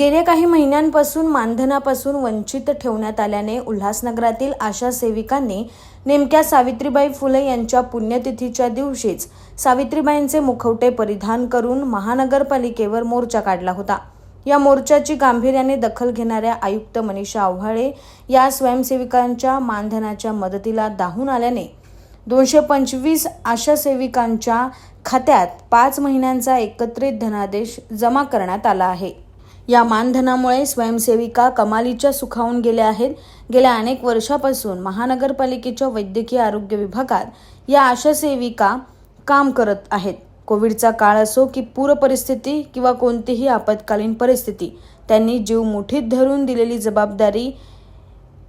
गेल्या काही महिन्यांपासून मानधनापासून वंचित ठेवण्यात आल्याने उल्हासनगरातील आशा सेविकांनी नेमक्या सावित्रीबाई फुले यांच्या पुण्यतिथीच्या दिवशीच सावित्रीबाईंचे मुखवटे परिधान करून महानगरपालिकेवर मोर्चा काढला होता. या मोर्चाची गांभीर्याने दखल घेणाऱ्या आयुक्त मनीषा आव्हाळे या स्वयंसेविकांच्या मानधनाच्या मदतीला धावून आल्याने दोनशे पंचवीस आशा सेविकांच्या खात्यात पाच महिन्यांचा एकत्रित धनादेश जमा करण्यात आला आहे. या मानधनामुळे स्वयंसेविका कमालीच्या सुखावून गेल्या आहेत. गेल्या अनेक वर्षापासून महानगरपालिकेच्या वैद्यकीय आरोग्य विभागात या आशा सेविका काम करत आहेत. कोविडचा काळ असो की पूर परिस्थिती किंवा कोणतीही आपत्कालीन परिस्थिती त्यांनी जीव मुठीत धरून दिलेली जबाबदारी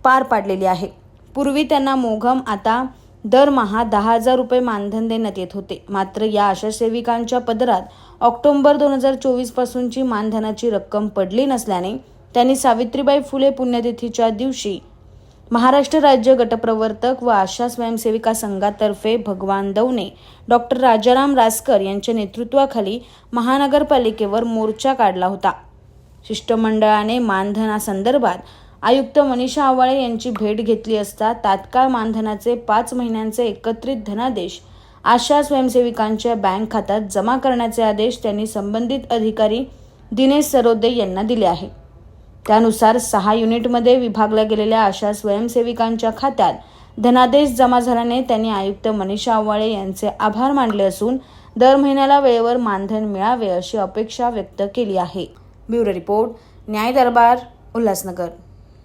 पार पाडलेली आहे. पूर्वी त्यांना मोघम आता दरमहा दहा हजार रुपये मानधन देण्यात येत होते. मात्र या आशा सेविकांच्या पदरात ऑक्टोबर दोन हजार चोवीस पासूनची मानधनाची रक्कम पडली नसल्याने त्यांनी सावित्रीबाई फुले पुण्यतिथीच्या दिवशी महाराष्ट्र राज्य गटप्रवर्तक व आशा स्वयंसेविका संघातर्फे भगवान दौने डॉक्टर राजाराम रासकर यांच्या नेतृत्वाखाली महानगरपालिकेवर मोर्चा काढला होता. शिष्टमंडळाने मानधनासंदर्भात आयुक्त मनीषा आवाळे यांची भेट घेतली असता तात्काळ मानधनाचे पाच महिन्यांचे एकत्रित धनादेश आशा स्वयंसेविकांच्या बँक खात्यात जमा करण्याचे आदेश त्यांनी संबंधित अधिकारी दिनेश सरोदे यांना दिले आहे. त्यानुसार सहा युनिटमध्ये विभागल्या गेलेल्या आशा स्वयंसेविकांच्या खात्यात धनादेश जमा झाल्याने त्यांनी आयुक्त मनीषा आव्हाळे यांचे आभार मानले असून दर महिन्याला वेळेवर मानधन मिळावे अशी अपेक्षा व्यक्त केली आहे. ब्युरो रिपोर्ट न्याय दरबार उल्हासनगर.